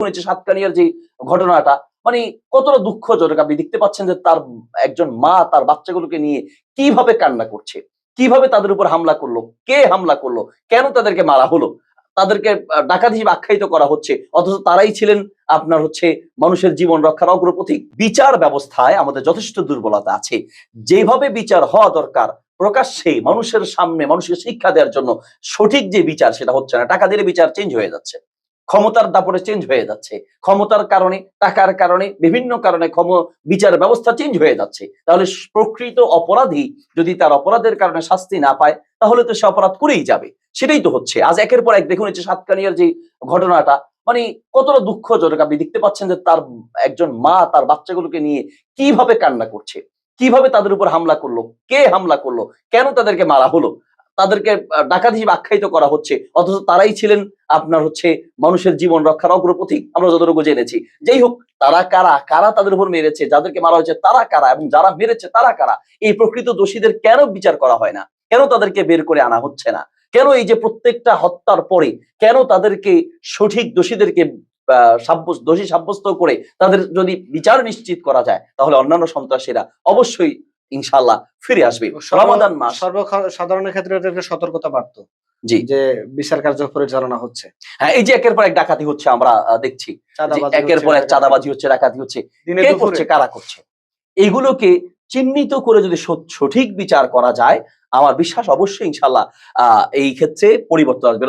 শুনেছি সাতকানিয়ার যে ঘটনাটা মানে কতটা দুঃখজনক। আপনি দেখতে পাচ্ছেন যে তার একজন মা তার বাচ্চাগুলোকে নিয়ে কীভাবে কান্না করছে, কীভাবে তাদের উপর হামলা করল, কে হামলা করল, কেন তাদেরকে মারা হলো, তাদেরকে ডাকাত হিসেবে আখ্যায়িত করা হচ্ছে, অথচ তারাই ছিলেন আপনার হচ্ছে মানুষের জীবন রক্ষার অগ্রপথিক। বিচার ব্যবস্থায় আমাদের যথেষ্ট দুর্বলতা আছে। যেভাবে বিচার হওয়া দরকার, প্রকাশ্যে মানুষের সামনে মানুষকে শিক্ষা দেওয়ার জন্য সঠিক যে বিচার সেটা হচ্ছে না। টাকা দিলে বিচার চেঞ্জ হয়ে যাচ্ছে। ক্ষমতার দাপটে চেঞ্জ হয়ে যাচ্ছে। ক্ষমতার কারণে, টাকার কারণে, বিভিন্ন কারণে ক্ষম, বিচার ব্যবস্থা চেঞ্জ হয়ে যাচ্ছে। তাহলে প্রকৃত অপরাধী যদি তার অপরাধের কারণে শাস্তি না পায়, তাহলে তো সে অপরাধ করেই যাবে। সেটাই তো হচ্ছে। আজ একের পর এক দেখুন এই যে সাতকানিয়ার যে ঘটনাটা মানে কতটা দুঃখজনক। আপনি দেখতে পাচ্ছেন যে তার একজন মা তার বাচ্চাগুলোকে নিয়ে কীভাবে কান্না করছে? কীভাবে তাদের উপর হামলা করল? কে হামলা করল? কেন তাদেরকে মারা হলো? তাদেরকে ডাকাত হিসেবে আখ্যায়িত করা হচ্ছে। অথচ তারাই ছিলেন আপনার হচ্ছে মানুষের জীবন রক্ষার অগ্রপথিক আমরা যতটুকু জেনেছি। যেই হোক, তারা কারা? কারা তাদের উপর মেরেছে? যাদেরকে মারা হয়েছে তারা কারা? এবং যারা মেরেছে তারা কারা? এই প্রকৃত দোষীদের কেন বিচার করা হয় না? কেন তাদেরকে বের করে আনা হচ্ছে না? কেন এই যে প্রত্যেকটা হত্যার পরে কেন তাদেরকে সঠিক দোষীদেরকে দোষী সাব্যস্ত করে তাদের যদি বিচার নিশ্চিত করা যায়, তাহলে অন্যান্য সন্ত্রাসীরা অবশ্যই ইনশাল্লাহ ফিরে আসবে। রমাদান মাস। সাধারণের ক্ষেত্রে একটা সতর্কতা বাড়তো। জি। যে বিচার কার্য পরিচালনা হচ্ছে। হ্যাঁ এই যে একের পর এক ডাকাতি হচ্ছে আমরা দেখছি। একের পর এক চাঁদাবাজি হচ্ছে ডাকাতি হচ্ছে। কে। করছে কারা করছে? এগুলোকে চিহ্নিত করে যদি সঠিক বিচার করা যায় আমার বিশ্বাস অবশ্যই ইনশাল্লাহ আহ এই ক্ষেত্রে পরিবর্তন আসবে।